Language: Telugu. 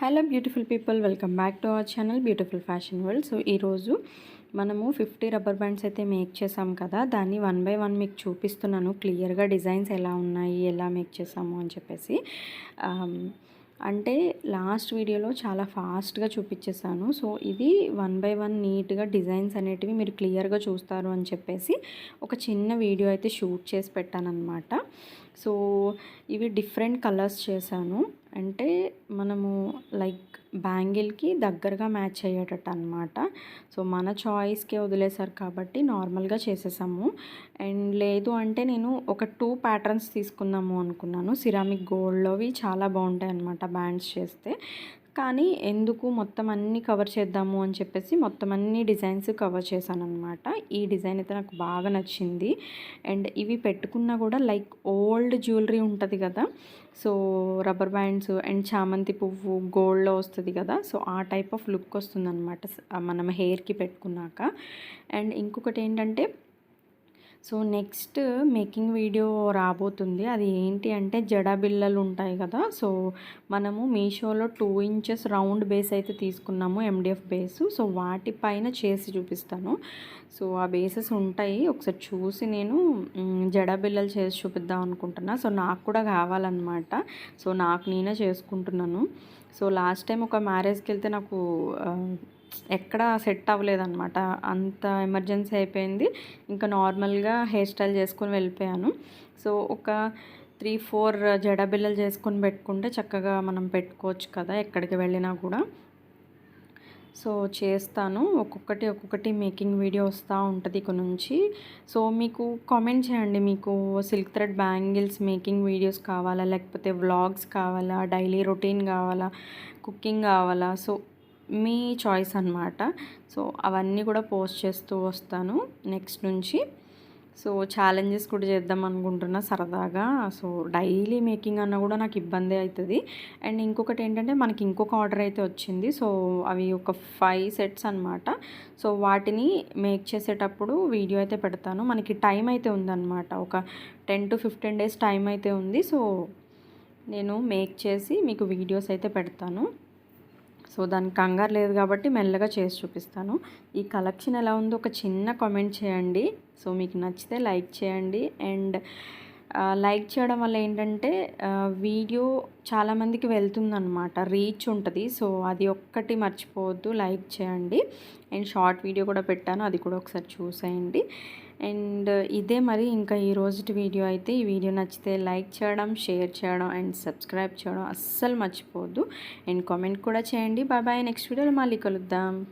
Hello beautiful people welcome back to our channel beautiful fashion world. So ఈరోజు మనము ఫిఫ్టీ రబ్బర్ బ్యాండ్స్ అయితే మేక్ చేసాం కదా దాన్ని వన్ బై వన్ మీకు చూపిస్తున్నాను. క్లియర్గా డిజైన్స్ ఎలా ఉన్నాయి ఎలా మేక్ చేసాము అని చెప్పేసి. అంటే లాస్ట్ వీడియోలో చాలా ఫాస్ట్గా చూపించేసాను. సో ఇది వన్ బై వన్ నీట్గా డిజైన్స్ అనేటివి మీరు క్లియర్గా చూస్తారు అని చెప్పేసి ఒక చిన్న వీడియో అయితే షూట్ చేసి పెట్టాను అనమాట సో ఇవి డిఫరెంట్ కలర్స్ చేశాను. అంటే మనము లైక్ బ్యాంగిల్కి దగ్గరగా మ్యాచ్ అయ్యేటట్టు అనమాట సో మన చాయిస్కే వదిలేశారు కాబట్టి నార్మల్గా చేసేసాము. అండ్ లేదు అంటే నేను ఒక టూ ప్యాటర్న్స్ తీసుకుందాము అనుకున్నాను. సిరామిక్ గోల్డ్లోవి చాలా బాగుంటాయి అనమాట బ్యాండ్స్ చేస్తే. కానీ ఎందుకు మొత్తం అన్నీ కవర్ చేద్దాము అని చెప్పేసి మొత్తం అన్ని డిజైన్స్ కవర్ చేశాను అనమాట ఈ డిజైన్ అయితే నాకు బాగా నచ్చింది. అండ్ ఇవి పెట్టుకున్నా కూడా లైక్ ఓల్డ్ జ్యువెలరీ ఉంటుంది కదా. సో రబ్బర్ బ్యాండ్స్ అండ్ చామంతి పువ్వు గోల్డ్లో వస్తుంది కదా. సో ఆ టైప్ ఆఫ్ లుక్ వస్తుంది అనమాట మనం హెయిర్కి పెట్టుకున్నాక. అండ్ ఇంకొకటి ఏంటంటే సో నెక్స్ట్ మేకింగ్ వీడియో రాబోతుంది. అది ఏంటి అంటే జడ బిల్లలు ఉంటాయి కదా. సో మనము మీషోలో టూ ఇంచెస్ రౌండ్ బేస్ అయితే తీసుకున్నాము ఎండిఎఫ్ బేస్. సో వాటిపైన చేసి చూపిస్తాను. సో ఆ బేసెస్ ఉంటాయి. ఒకసారి చూసి నేను జడ బిల్లలు చేసి చూపిద్దాం అనుకుంటున్నా. సో నాకు కూడా కావాలన్నమాట. సో నాకు నేనే చేసుకుంటున్నాను. సో లాస్ట్ టైం ఒక మ్యారేజ్కి వెళ్తే నాకు ఎక్కడ సెట్ అవ్వలేదన్నమాట. అంత ఎమర్జెన్సీ అయిపోయింది. ఇంకా నార్మల్గా హెయిర్ స్టైల్ చేసుకొని వెళ్ళిపోయాను. సో ఒక త్రీ ఫోర్ జడబిల్లలు చేసుకొని పెట్టుకుంటే చక్కగా మనం పెట్టుకోవచ్చు కదా ఎక్కడికి వెళ్ళినా కూడా. సో చేస్తాను. ఒక్కొక్కటి ఒక్కొక్కటి మేకింగ్ వీడియో వస్తూ ఉంటుంది ఇక నుంచి. సో మీకు కామెంట్ చేయండి. మీకు silk thread bangles making videos కావాలా? లేకపోతే వ్లాగ్స్ కావాలా? డైలీ రొటీన్ కావాలా? కుకింగ్ కావాలా? సో మీ చాయిస్ అనమాట సో అవన్నీ కూడా పోస్ట్ చేస్తూ వస్తాను నెక్స్ట్ నుంచి. సో ఛాలెంజెస్ కూడా చేద్దాం అనుకుంటున్నా సరదాగా. సో డైలీ మేకింగ్ అన్న కూడా నాకు ఇబ్బంది అవుతుంది అండ్ ఇంకొకటి ఏంటంటే మనకి ఇంకొక ఆర్డర్ అయితే వచ్చింది. సో అవి ఒక ఫైవ్ సెట్స్ అనమాట సో వాటిని మేక్ చేసేటప్పుడు వీడియో అయితే పెడతాను. మనకి టైం అయితే ఉందన్నమాట. ఒక ten to fifteen days time అయితే ఉంది. సో నేను మేక్ చేసి మీకు వీడియోస్ అయితే పెడతాను. సో దానికి కంగారు లేదు కాబట్టి మెల్లగా చేసి చూపిస్తాను. ఈ కలెక్షన్ ఎలా ఉందో ఒక చిన్న కామెంట్ చేయండి. సో మీకు నచ్చితే లైక్ చేయండి అండ్ లైక్ చేయడం వల్ల ఏంటంటే వీడియో చాలామందికి వెళ్తుందనమాట రీచ్ ఉంటుంది. సో అది ఒక్కటి మర్చిపోవద్దు. లైక్ చేయండి. అండ్ షార్ట్ వీడియో కూడా పెట్టాను. అది కూడా ఒకసారి చూసేయండి. అండ్ ఇదే మరి ఇంకా ఈ రోజుటి వీడియో అయితే. ఈ వీడియో నచ్చితే లైక్ చేయడం షేర్ చేయడం అండ్ సబ్స్క్రైబ్ చేయడం అస్సలు మర్చిపోవద్దు. అండ్ కామెంట్ కూడా చేయండి. Bye bye. నెక్స్ట్ వీడియోలో మళ్ళీ కలుద్దాం.